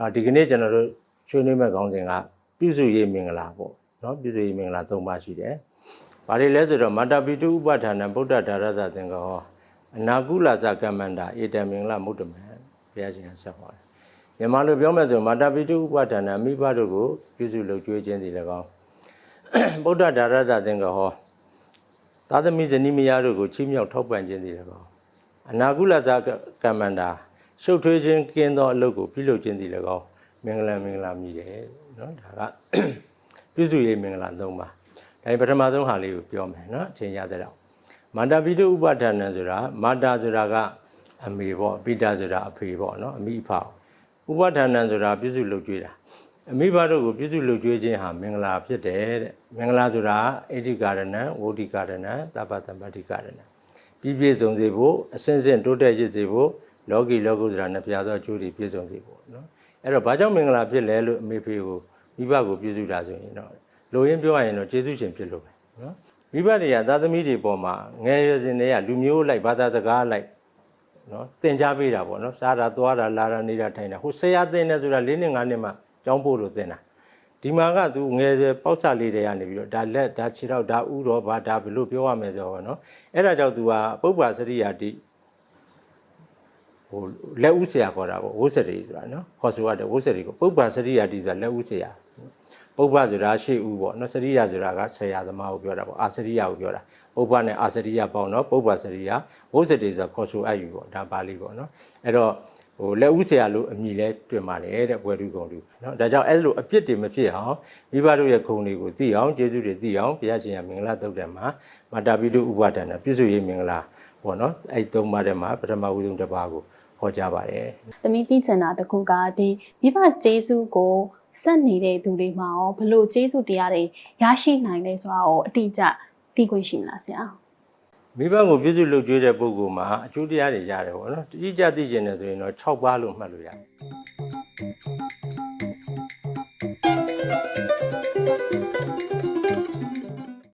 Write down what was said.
အော်ဒီကနေ့ကျွန်တော်တို့ဆွေးနွေးမဲ့ခေါင်းစဉ်ကပြုစုရေးမင်္ဂလာပေါ့နော်ပြုစုရေးမင်္ဂလာ၃ပါးရှိတယ်။ဘာတွေလဲဆိုတော့မာတာပိတုဥပဋ္ဌာဏဗုဒ္ဓဒါရသသင်္ကောအနာကုလဇကမ္မန္တာဧတံမင်္ဂလာမုဒ္ဓမံဘုရားရှင်ကဆက်ဟောတယ်။မြန်မာလိုပြောမယ်ဆိုမာတာပိတုဥပဋ္ဌာဏမိဘတို့ကိုပြုစုလုပ်ကြွေးခြင်းစီ၎င်းဗုဒ္ဓဒါရသသင်္ကောဟောသာသမီဇနီးမယားတို့ကိုချီးမြှောက်ထောက်ပံ့ခြင်းစီ၎င်းအနာကုလဇကမ္မန္တာ ရှုပ်ထွေးခြင်းကင်းသောအလုပ်ကိုပြုလုပ်ခြင်းစီ၎င်းမင်္ဂလာမင်္ဂလာမြည်တယ်နော်ဒါကပြုစုရေးမင်္ဂလာ၃ပါးဒါပထမဆုံးဟာလေးကိုပြောမယ်နော်အချိန်ရတဲ့တော့မာတာပိတုဥပဒဏ္ဏဆိုတာမာတာဆိုတာကအမေပေါ့ပိတာဆိုတာအဖေပေါ့နော်အမိအဖဥပဒဏ္ဏဆိုတာပြုစုလုပ်ကြွေးတာအမိဘတို့ကိုပြုစုလုပ်ကြွေးခြင်းဟာမင်္ဂလာဖြစ်တယ်တဲ့မင်္ဂလာဆိုတာအေတိကာရဏံဝုဒိကာရဏံသဗ္ဗတမ္ပတိကာရဏံပြည့်ပြည့်စုံစေဖို့အစဉ်စဉ်တိုးတက်ရစ်စေဖို့ လောကီလောကုတ္တရာနှစ်ပြားသောအကျိုးတွေပြည့်စုံစေဖို့နော်အဲ့တော့ဘာကြောင့်မင်္ဂလာဖြစ်လဲလို့အမေဖေကိုမိဘကိုပြုစုတာဆိုရင်တော့လိုရင်းပြောရရင်တော့ကျေးဇူးရှင်ဖြစ်လို့ပဲနော်မိဘတွေကသာသမီတွေပေါ်မှာငယ်ရွယ်စဉ်တွေကလူမျိုးလိုက်ဘာသာစကားလိုက်နော်သင်ကြားပေးတာပေါ့နော်စားတာသွားတာလာတာနေတာထိုင်တာဟိုဆရာသင်တယ်ဆိုတာ၄နှစ်၅နှစ်မှကျောင်းပို့လို့သင်တာဒီမှာကသူငယ်စပေါက်စလေးတွေကနေပြီးတော့ဒါလက်ဒါခြေထောက်ဒါဥတော်ဘာဒါဘလို့ပြောရမယ်ဆိုတော့နော်အဲ့ဒါကြောင့်သူကပုပ္ပါစရိယာတိ ဟိုလက်ဥဆရာခေါ်တာပေါ့ဝုစရီဆိုတာနော်ခေါ်ဆိုရတယ်ဝုစရီကိုပုပ္ပါစရိယာတိဆိုတာလက်ဥဆရာပုပ္ပဆိုတာရှေ့ဦးပေါ့နော်စရိယဆိုတာကဆရာသမားကိုပြောတာပေါ့အာစရိယကိုပြောတာပုပ္ပနဲ့အာစရိယပေါင်းတော့ပုပ္ပစရိယဝုဇ္ဇတိဆိုတာခေါ်ဆိုအပ်ယူပေါ့ဒါပါဠိပေါ့နော်အဲ့တော့ဟိုလက်ဦးဆရာလို့အမည်လဲတွင်ပါတယ်တဲ့ဘွယ်သူကုံသူနော်ဒါကြောင့်အဲ့လိုအပြစ်တွေမဖြစ်အောင်မိဘတို့ရဲ့ဂုဏ်တွေကိုသိအောင်ကျေးဇူးတွေသိအောင်ဘုရားရှင်ကမင်္ဂလာတုတ်တယ်မှာမာတာပိတုဥပဒဏပြည့်စုံရေးမင်္ဂလာပေါ့နော်အဲ့သုံးပါးထဲမှာပထမဦးဆုံးတစ်ပါးကို ဟောကြားပါတယ်။သမီးသိချင်တာတစ်ခုကဒီမိဘကျေးဇူးကိုဆက်နေတဲ့သူတွေမှာရောဘလို့ကျေးဇူးတရားတွေရရှိနိုင်လဲဆိုတာရောအတိအကျသိခွင့်ရှိမလားဆရာ။မိဘကိုပြည့်စုံလုပ်ကြွေးတဲ့ပုဂ္ဂိုလ်မှာအကျိုးတရားတွေရတယ်ပေါ့နော်တိကျသိကျင်တယ်ဆိုရင်တော့6ပါးလို့မှတ်လို့ရတယ်